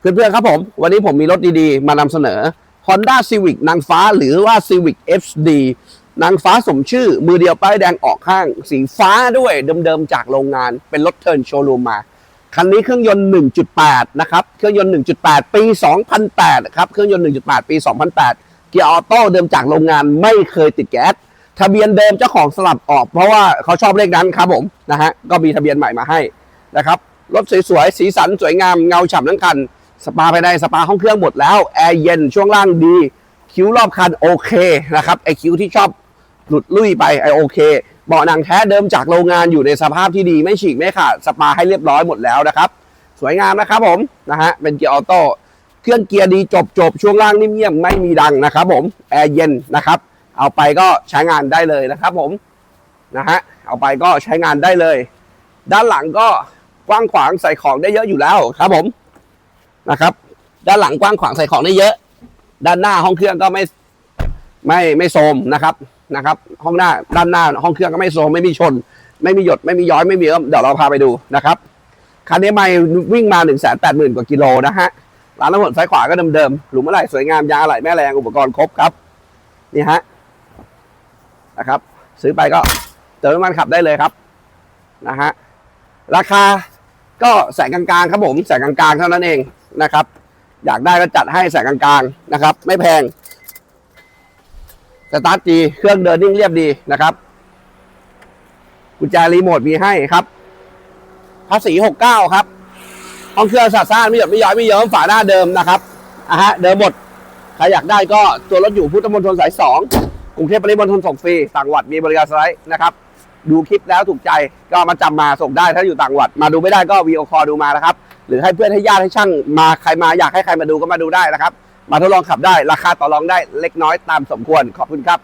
เพื่อนๆครับผม วันนี้ผมมีรถดีๆ มานำเสนอ Honda Civic นางฟ้าหรือว่า Civic FD นางฟ้าสมชื่อ มือเดียวป้ายแดงออกข้าง สีฟ้าด้วยเดิมๆจากโรงงาน เป็นรถเทิร์นโชว์รูมมา คันนี้เครื่องยนต์ 1.8 นะครับ เครื่องยนต์ 1.8 ปี 2008 ครับ เครื่องยนต์ 1.8 ปี 2008 เกียร์ออโต้เดิมจากโรงงานไม่เคยติดแก๊ส ทะเบียนเดิมเจ้าของสลับออก เพราะว่าเขาชอบเลขนั้นครับผมนะฮะ ก็มีทะเบียนใหม่มาให้นะครับ รถสวยๆ สีสันสวยงาม เงาฉ่ำทั้งคัน สปาภายในสปาห้องเครื่องหมดแล้วแอร์เย็นช่วงล่างดี คิ้วรอบคันโอเคนะครับไอคิ้วที่ชอบหลุดลุ่ยไปไอโอเคเบาะหนังแท้เดิมจากโรงงานอยู่ในสภาพที่ดีไม่ฉีกไม่ขาดสปาให้เรียบร้อยหมดแล้วนะครับ สวยงามนะครับผมนะฮะเป็นเกียร์ออโต้เครื่องเกียร์ดีจบจบช่วงล่างนิ่มเงียบไม่มีดังนะครับผมแอร์เย็นนะครับ เอาไปก็ใช้งานได้เลยนะครับผมนะฮะเอาไปก็ใช้งานได้เลย ด้านหลังก็กว้างขวางใส่ของได้เยอะอยู่แล้วครับผม นะครับ ด้านหลังกว้างขวางใส่ของได้เยอะ ด้านหน้าห้องเครื่องก็ไม่ไม่ไม่โทมนะครับนะครับ ห้องหน้าด้านหน้าห้องเครื่องก็ไม่โทมไม่มีชน ไม่มีหยดไม่มีย้อยไม่มีเอิ่มเดี๋ยวเราพาไปดูนะครับคันนี้ไม่วิ่งมา1นึ่งแสนแปดหมื่นกว่ากิโลนะฮะร้านน้ำมันซ้ายขวาก็เดิมๆหลุมอะไรสวยงามยาอะไหล่แม่แรงอุปกรณ์ครบครับนี่ฮะนะครับ ซื้อไปก็เติมน้ำมันขับได้เลยครับนะฮะราคาก็แสงกลางๆครับผมแสงกลางๆเท่านั้นเอง นะครับ อยากได้ก็จัดให้แสงกลางๆนะครับ ไม่แพงสตาร์ทดีเครื่องเดินนิ่งเรียบดีนะครับ กุญแจรีโมทมีให้ครับภาษีหกเก้าครับห้องเครื่องสะซ่านไม่หยดไม่ย้อยไม่เยิ้มฝาหน้าเดิมนะครับอะฮะเดิมหมดใครอยากได้ก็ตัวรถอยู่พุทธมณฑลสายสองกรุงเทพปริมณฑลส่งฟรีต่างหวัดมีบริการสไลด์นะครับ ดูคลิปแล้วถูกใจก็มาจำมาส่งได้ถ้าอยู่ต่างจังหวัด มาดูไม่ได้ก็วีโอคอดูมานะครับ หรือให้เพื่อนให้ญาติให้ช่างมาใครมาอยากให้ใครมาดูก็มาดูได้นะครับ มาทดลองขับได้ราคาต่อรองได้เล็กน้อยตามสมควรขอบคุณครับ